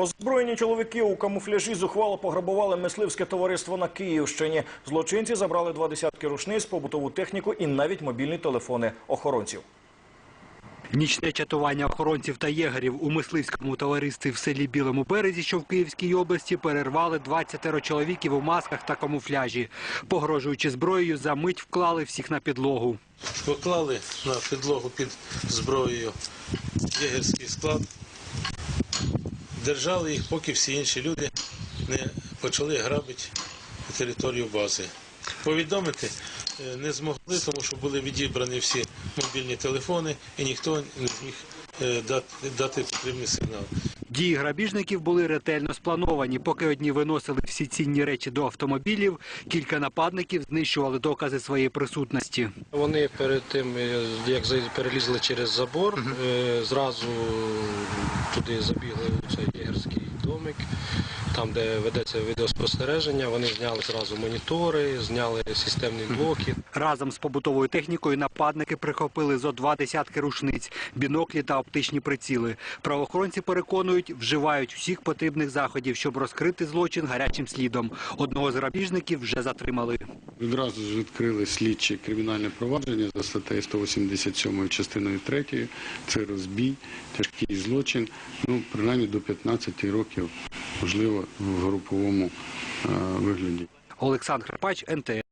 Озброєні чоловіки у камуфляжі зухвало пограбували мисливське товариство на Київщині. Злочинці забрали два десятки рушниць, побутову техніку і навіть мобільні телефони охоронців. Нічне чатування охоронців та єгерів у мисливському товаристві в селі Білому березі, що в Київській області, перервали 20 чоловіків у масках та камуфляжі. Погрожуючи зброєю, за мить вклали всіх на підлогу. Поклали на підлогу під зброєю єгерський склад, держали їх, поки всі інші люди не почали грабити територію бази. Повідомити е, не змогли, тому що були відібрані всі мобільні телефони і ніхто не зміг е, дати, дати потрібний сигнал. Дії грабіжників були ретельно сплановані. Поки одні виносили всі цінні речі до автомобілів, кілька нападників знищували докази своєї присутності. Вони перед тим, е, як за- перелізли через забор, зразу туди забігли у цей єгерський там, де ведеться відеоспостереження. Вони зняли зразу монітори, зняли системні блоки. Разом з побутовою технікою нападники прихопили зо два десятки рушниць, біноклі та оптичні приціли. Правоохоронці переконують, вживають всіх потрібних заходів, щоб розкрити злочин гарячим слідом. Одного з грабіжників вже затримали. Відразу ж відкрили слідчі кримінальне провадження за статтею 187 частиною 3. Це розбій, тяжкий злочин, ну, принаймні до 15 років, можливо, в груповому е, вигляді. Олександр Пач НТ.